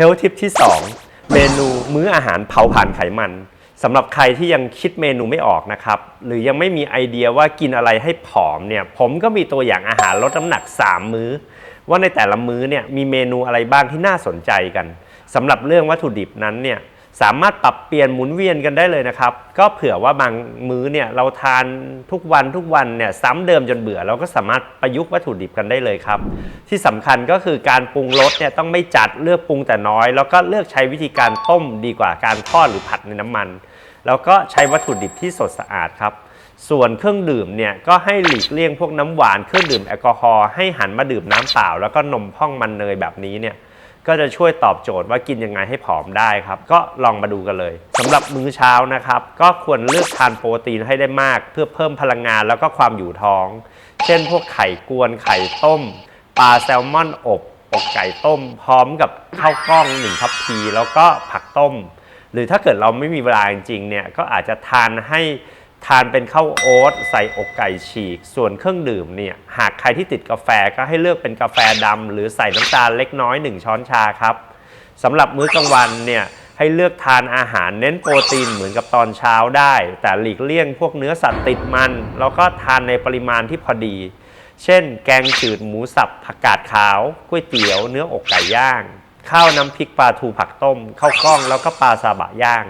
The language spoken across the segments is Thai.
เฮลทิปที่ 2 เมนูมื้ออาหารเผาผ่านไขมันสำหรับใครที่ยังคิดเมนูไม่ออกนะครับ หรือยังไม่มีไอเดียว่ากินอะไรให้ผอมเนี่ย ผมก็มีตัวอย่างอาหารลดน้ำหนัก 3 มื้อ ว่าในแต่ละมื้อเนี่ยมีเมนูอะไรบ้างที่น่าสนใจกันสำหรับเรื่องวัตถุดิบนั้นเนี่ย สามารถปรับเปลี่ยนหมุนเวียนกันได้เลยนะครับ ก็เผื่อว่าบางมื้อเนี่ยเราทานทุกวันทุกวันเนี่ยซ้ำเดิมจนเบื่อเราก็สามารถประยุกต์วัตถุดิบกันได้เลยครับ ที่สำคัญก็คือการปรุงรสเนี่ยต้องไม่จัดเลือกปรุงแต่น้อย แล้วก็เลือกใช้วิธีการต้มดีกว่าการทอดหรือผัดในน้ำมัน แล้วก็ใช้วัตถุดิบที่สดสะอาดครับส่วนเครื่องดื่มเนี่ยก็ให้หลีกเลี่ยงพวกน้ำหวานเครื่องดื่มแอลกอฮอล์ให้หันมาดื่มน้ำเปล่า แล้วก็นมพ่องมันเนยแบบนี้เนี่ย ก็จะช่วยตอบโจทย์ว่ากินยังไงให้ผอมได้ครับ ก็ลองมาดูกันเลยสำหรับมื้อเช้านะครับ ก็ควรเลือกทานโปรตีนให้ได้มาก เพื่อเพิ่มพลังงานแล้วก็ความอยู่ท้อง เช่น พวกไข่กวนไข่ต้มปลาแซลมอนอบอกไก่ต้ม พร้อมกับข้าวกล้องหนึ่งทัพพีแล้วก็ผักต้ม หรือถ้าเกิดเราไม่มีเวลาจริงๆเนี่ยก็อาจจะทานให้ ทานเป็นข้าวโอ๊ตใส่อกไก่ฉีก ส่วนเครื่องดื่มเนี่ยหากใครที่ติดกาแฟก็ให้เลือกเป็นกาแฟดำหรือใส่น้ำตาลเล็กน้อย 1 ช้อนชาครับสำหรับมื้อกลางวันเนี่ยให้เลือกทานอาหารเน้นโปรตีนเหมือนกับตอนเช้าได้ แต่หลีกเลี่ยงพวกเนื้อสัตว์ติดมัน แล้วก็ทานในปริมาณที่พอดี เช่น แกงจืดหมูสับผักกาดขาวก๋วยเตี๋ยวเนื้ออกไก่ย่าง ข้าวน้ำพริกปลาทูผักต้มข้าวกล้องแล้วก็ปลาซาบะย่าง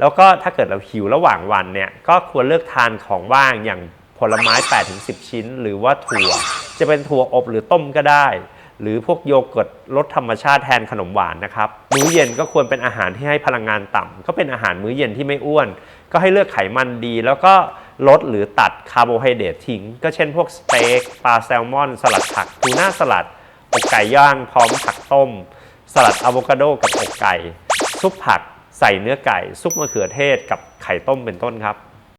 แล้วก็ถ้าเกิดเราหิวระหว่างวันเนี่ยก็ควรเลือกทานของว่างอย่างผลไม้ 8-10 ชิ้น หรือว่าถั่ว จะเป็นถั่วอบหรือต้มก็ได้ หรือพวกโยเกิร์ตรสธรรมชาติแทนขนมหวานนะครับมื้อเย็นก็ควรเป็นอาหารที่ให้พลังงานต่ำก็เป็นอาหารมื้อเย็นที่ไม่อ้วน ก็ให้เลือกไขมันดี แล้วก็ลดหรือตัดคาร์โบไฮเดรตทิ้ง ก็เช่นพวกสเต็กปลาแซลมอน สลัดผักทูน่าสลัดอกไก่ย่างพร้อมผักต้ม สลัดอะโวคาโดกับอกไก่ซุปผัก ใส่เนื้อไก่ซุปมะเขือเทศกับไข่ต้มเป็นต้นครับ